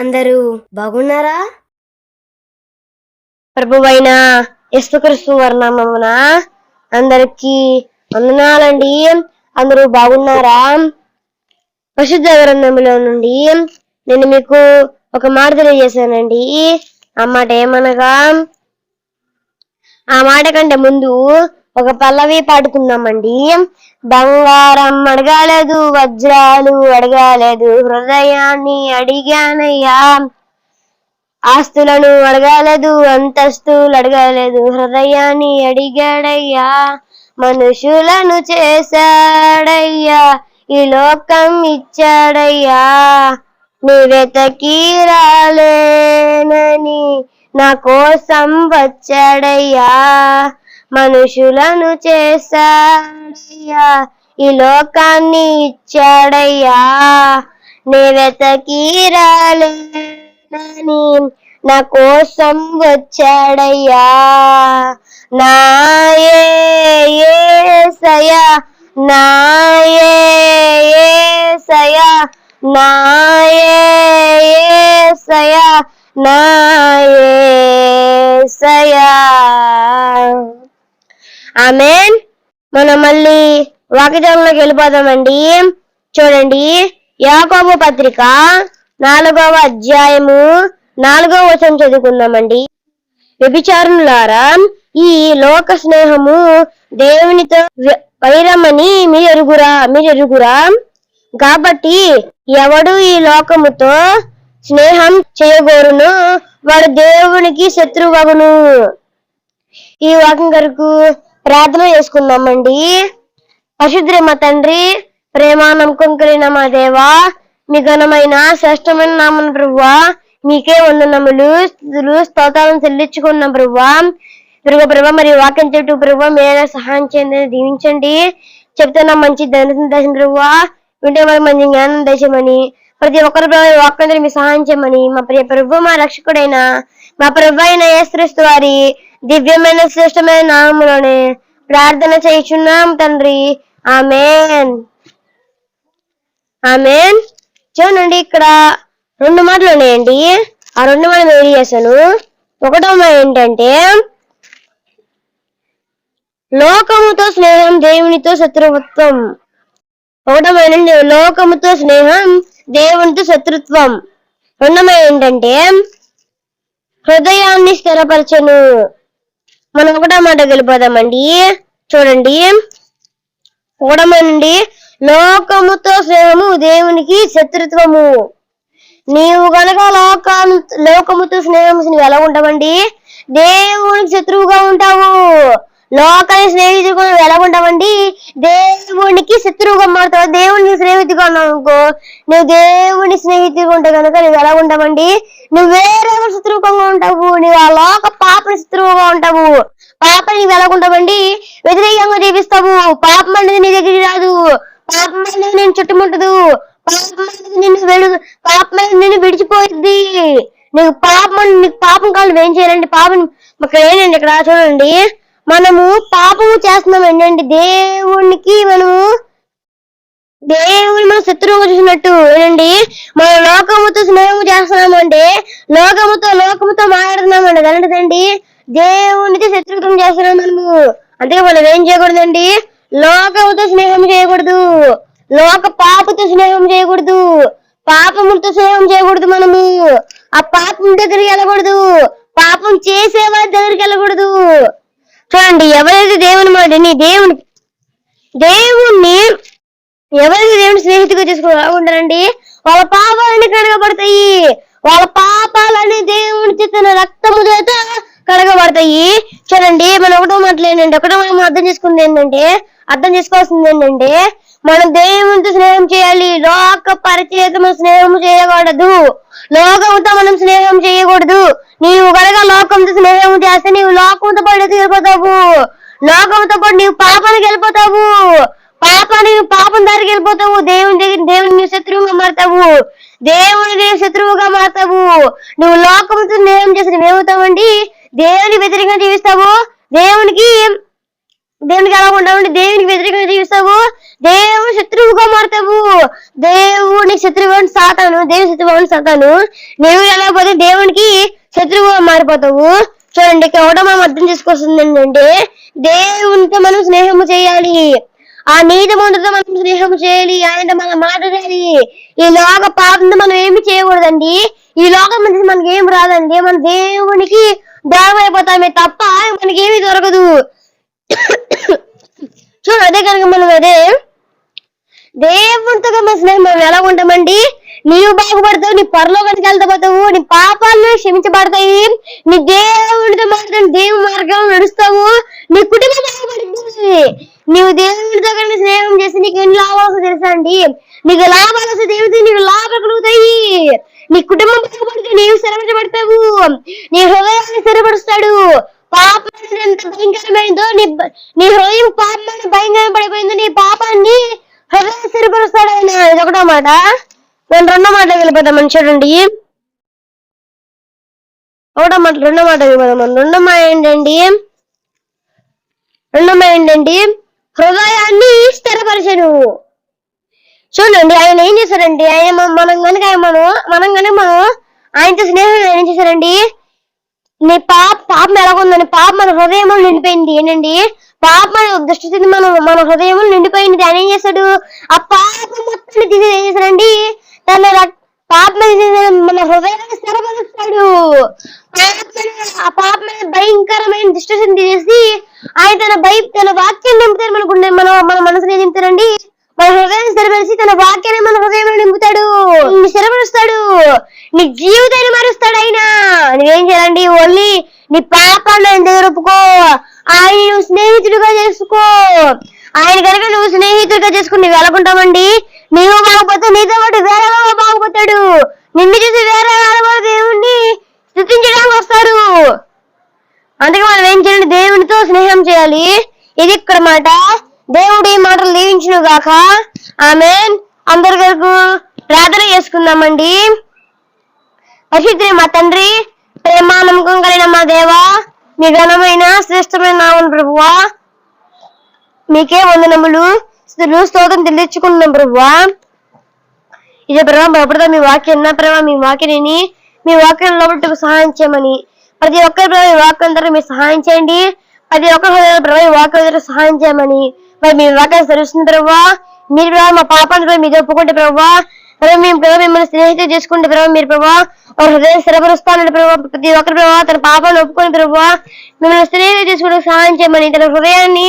అందరూ బాగున్నారా? ప్రభువైన యేసుక్రీస్తు వర్ణమున అందరికి వందనాలండి. అందరూ బాగున్నారా? పరిశుద్ధ గ్రంథంలో నుండి నేను మీకు ఒక మాట తెలియజేశానండి. ఆ మాట ఏమనగా ఆ మాట కంటే ముందు ఒక పల్లవి పాడుకుందామండి. బంగారం అడగాలేదు వజ్రాలు అడగాలేదు హృదయాన్ని అడిగానయ్యా. ఆస్తులను అడగాలేదు అంతస్తులు అడగాలేదు హృదయాన్ని అడిగాడయ్యా. మనుషులను చేశాడయ్యా ఈ లోకం ఇచ్చాడయ్యా. నీవెతకి రాలేనని నా కోసం వచ్చాడయ్యా. మనుషులను చేశాడయ్యా. ఈ లోకాన్ని ఇచ్చాడయ్యా. నీవెతకి రాలేనని నా కోసం వచ్చాడయ్యా. నాయే సయా నాయే సయా నాయే సయా నాయే సయా ఆమెన్. మనం మళ్ళీ వాక్యజంలోకి వెళ్ళిపోదామండి. చూడండి. యాకోబు పత్రిక నాలుగవ అధ్యాయము నాలుగవ వచనం చదువుకుందామండి. వ్యభిచారులారా ఈ లోక స్నేహము దేవునితో వైరమని మీరు ఎరుగురా మీరు ఎరుగురా కాబట్టి ఎవడు ఈ లోకముతో స్నేహం చేయగోరును వాడు దేవునికి శత్రువగును. ఈ వాక్యం కొరకు ప్రార్థన చేసుకుందామండి. పరిశుద్ర మా తండ్రి ప్రేమ నమ్మకం కలిగిన మా దేవా మీ ఘనమైన శ్రేష్టమైన నామన ప్రభువా మీకే వందనములు స్థుతులు స్తోతాలను చెల్లించుకున్న ప్రభువా. ఇరుగ ప్రభా మరి వాక్యం చెట్టు ప్రభా మీరే సహాయం చేయండి దీవించండి. చెప్తున్నా మంచి ధన దశం ప్రభువా వింటే మరి మంచి జ్ఞానం దశమని ప్రతి ఒక్కరి ప్రభు వాక్యం మీ సహాయం చేయమని మా ప్రియ ప్రభు మా రక్షకుడైన మా ప్రభు అయిన యేసుక్రీస్తు వారి దివ్యమైన శ్రేష్టమైన నామములోనే ప్రార్థన చేయుచున్నాం తండ్రి. ఆమెన్. ఆమెన్. చూడండి ఇక్కడ రెండు మాటలు ఉన్నాయండి. ఆ రెండు మాటలు ఏం చేశాను? ఒకటో ఏంటంటే లోకముతో స్నేహం దేవునితో శత్రుత్వం. ఒకటమైనండి లోకముతో స్నేహం దేవునితో శత్రుత్వం. రెండమ ఏంటంటే హృదయాన్ని స్థిరపరచను. మనం ఒకటో మాట వెళ్ళిపోదామండి చూడండి. కూడమండి లోకముతో స్నేహము దేవునికి శత్రుత్వము. నీవు గనక లోకా లోకముతో స్నేహం ఎలా ఉంటామండి దేవునికి శత్రువుగా ఉంటావు. లోకాన్ని స్నేహితుడు ఎలాగుంటామండి? ఎలా దేవునికి శత్రువుగా మారుతావు? దేవుడిని స్నేహితుగా ఉన్నావు అనుకో నువ్వు దేవుని స్నేహితుగా ఉంటే కనుక నువ్వు ఎలా ఉంటామండి నువ్వు వేరే శత్రువుగా ఉంటావు? నువ్వు ఆ లోక పాపని శత్రువుగా ఉంటావు. పాపని నువ్వు ఎలా ఉంటావండి వ్యతిరేకంగా జీవిస్తావు. పాపం అనేది నీ దగ్గరికి రాదు. పాపం అనేది నేను చుట్టుముట్టదు. పాపం అనేది నిన్ను వెలు పాపం అనేది నిన్ను విడిచిపోయింది నీకు పాపం నీకు పాపం కాళ్ళు ఏం చేయాలండి పాపం ఇక్కడ ఏంటండి ఇక్కడ చూడండి. మనము పాపము చేస్తున్నాం ఏంటంటే దేవునికి మనము దేవుని మన శత్రువుగా చూసినట్టు ఏంటండి మన లోకముతో స్నేహము చేస్తున్నామంటే లోకముతో లోకముతో మాట్లాడుతున్నామండి అలాంటిదండి దేవునికి శత్రుత్వం చేస్తున్నాం మనము. అందుకే మనం ఏం చేయకూడదండి? లోకముతో స్నేహం చేయకూడదు. లోక పాపతో స్నేహం చేయకూడదు. పాపముతో స్నేహం చేయకూడదు మనము. ఆ పాపం దగ్గరికి వెళ్ళకూడదు. పాపం చేసేవారి దగ్గరికి వెళ్ళకూడదు. చూడండి ఎవరైతే దేవుని మాటని దేవుని దేవుణ్ణి ఎవరైతే దేవుని స్నేహితుగా చేసుకుని ఉంటారండి వాళ్ళ పాపాలన్నీ కడగబడతాయి. వాళ్ళ పాపాలని దేవుని చిత్త రక్తము చేత కడగబడతాయి. చూడండి మనం ఒకటో మాటలు ఏంటంటే ఒకటో మనం అర్థం చేసుకుంది ఏంటంటే అర్థం చేసుకోవాల్సింది ఏంటంటే మనం దేవునితో స్నేహం చేయాలి. లోక పరిచయతో స్నేహం చేయకూడదు. లోకంతో మనం స్నేహం చేయకూడదు. నీవు కనుక లోకంతో స్నేహం చేస్తే నీవు లోకంతో పాటు వెళ్ళిపోతావు? లోకంతో పాటు నీవు పాపానికి వెళ్ళిపోతావు. పాపాన్ని పాపం దారికి వెళ్ళిపోతావు. దేవుని దగ్గర దేవుని నీ శత్రువుగా మారుతావు. దేవుని నీ శత్రువుగా మారుతావు. నువ్వు లోకంతో స్నేహం చేసి నువ్వేమవుతావండి దేవుని వ్యతిరేకంగా జీవిస్తావు. దేవునికి దేవునికి ఎలా ఉంటావు దేవునికి వ్యతిరేకంగా జీవిస్తావు. దేవుని శత్రువుగా మారుతావు. దేవుని శత్రువు సాతాను దేవుని శత్రువు సాతాను. నువ్వు ఎలా పోతే దేవునికి శత్రువుగా మారిపోతావు. చూడండి ఇక్కడ అర్థం చేసుకొస్తుంది ఏంటంటే దేవునితో మనం స్నేహము చేయాలి. ఆ నీతి మందుతో మనం స్నేహం చేయాలి. ఆయన మనం మాట్లాడాలి ఈ లోక పాపంతో మనం ఏమి చేయకూడదండి. ఈ లోకం నుంచి మనకి ఏం రాదండి. మన దేవునికి దూరం అయిపోతామే తప్ప మనకి ఏమీ దొరకదు. చూడు అదే కనుక మనం అదే దేవునితో మన స్నేహం మనం ఎలా ఉంటామండి? నీవు బాగుపడతావు నీ పరలోకానికి వెళ్తావు నీ పాపాలను క్షమించబడతాయి. నీ దేవునితో మాత్రం దేవుని మార్గం నడుస్తావు. నీ కుటుంబం బాగుపడుతుంది. నీవు దేవునితో కనుక స్నేహం చేసి నీకు ఎన్ని లాభాలు తెలుసా అండి? నీకు లాభాలు వస్తే దేవుడితో నీకు లాభాలు కలుగుతాయి. నీ కుటుంబం బాగుపడుతుంది నీవు స్థిరపరచబడతావు. నీ హృదయాన్ని స్థిరపరుస్తాడు. పాపం ఎంత భయంకరమైందో నీ నీ హృదయం పాపాన్ని భయంకరం పడిపోయిందో నీ పాపాన్ని హృదయం స్థిరపరుస్తాడు ఆయన ఇది ఒకటో మాట. నేను రెండో మాట వెళ్ళిపోతామని చూడండి ఒకటో మాట రెండో మాట వెళ్ళిపోతాం రెండో మాట ఏంటండి? రెండో మాట ఏంటండి? హృదయాన్ని స్థిరపరిచను. చూడండి ఆయన ఏం చేశారండి? ఆయన మనం కనుక మనం మనం కనుక మనం ఆయనతో స్నేహం ఏం చేశారండి? నీ పాప పాపం ఎలాగుందని పాప మన హృదయంలో నిండిపోయింది. ఏంటండి? పాప దృష్టి మన మన హృదయం నిండిపోయింది. ఆయన ఏం చేశాడు? ఆ పాప మొత్తం తీసి ఏం చేశాడండి? తన పాప మన హృదయాన్ని స్థిరపరుస్తాడు. ఆ ఆ మీద భయంకరమైన దుష్టస్థితిని తీసేసి ఆయన తన భయ తన వాక్యం నింపుతారు మనకు మన మన మనసుని ఏం నింపుతాడండి మన హృదయాన్ని స్థిరపరిచి తన వాక్యాన్ని మన హృదయంలో నింపుతాడు నిన్ను స్థిరపరుస్తాడు నీ జీవితాన్ని మారుస్తాడు ఆయన నువ్వేం చేయాలండి ఓన్లీ నీ పాపాన్ని ఆయన దగ్గర ఒప్పుకో ఆయన నువ్వు స్నేహితుడిగా చేసుకో ఆయన కనుక నువ్వు స్నేహితుడిగా చేసుకుని నువ్వు నీవు బాగుపోతే నీతో పాటు వేరే వాళ్ళు బాగుపోతాడు నిన్ను చూసి వేరే వాళ్ళు దేవుణ్ణి స్థుతించడానికి వస్తారు అందుకే మనం ఏం చేయాలి దేవునితో స్నేహం చేయాలి. ఇది ఇక్కడ మాట. దేవుడు ఈ మాటలు దీవించును గాక ఆమె అందరి వరకు ప్రార్థన చేసుకుందామండి. పరిశుద్ధి మా తండ్రి ప్రేమ నమ్మకం కలిగిన మా దేవా మీ ఘనమైన శ్రేష్టమైన నామం ప్రభువా. మీకే వందనములు. స్థుతులు స్తోత్రం తెలియచుకున్నాం ప్రభా ఇదే ప్రభావ భయపడతా మీ వాక్యం ఉన్న ప్రభావ మీ వాక్యని మీ వాక్యం లోపల సహాయం చేయమని. ప్రతి ఒక్కరి ప్రభావ ఈ వాక్యం ద్వారా మీరు సహాయం చేయండి. ప్రతి ఒక్కరి ప్రభావ వాక్యం ద్వారా సహాయం చేయమని. మరి మీ వాక్యం సరిస్తుంది ప్రభావ మీరు ప్రభావ మా పాపాన్ని ప్రభావ మీరు ఒప్పుకుంటే ప్రభావ ప్రభావ మేము ప్రభావ మిమ్మల్ని స్నేహితులు చేసుకుంటే ప్రభావ మీరు ప్రభావ వారి హృదయం స్థిరపరుస్తానంటే ప్రభావ ప్రతి ఒక్కరి ప్రభావ తన పాపాన్ని ఒప్పుకొని ప్రభావ మిమ్మల్ని స్నేహితులు చేసుకుంటే సహాయం చేయమని తన హృదయాన్ని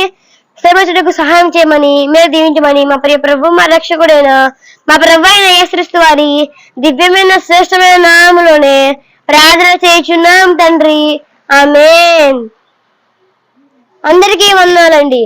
శ్రమించడానికి సహాయం చేయమని మీరు దీవించమని మా ప్రియ ప్రభు మా రక్షకుడైన మా ప్రభు అయిన యేసుక్రీస్తు వారి దివ్యమైన శ్రేష్టమైన నామంలోనే ప్రార్థన చేయుచున్నాం తండ్రి. ఆమేన్. అందరికీ వందాలండి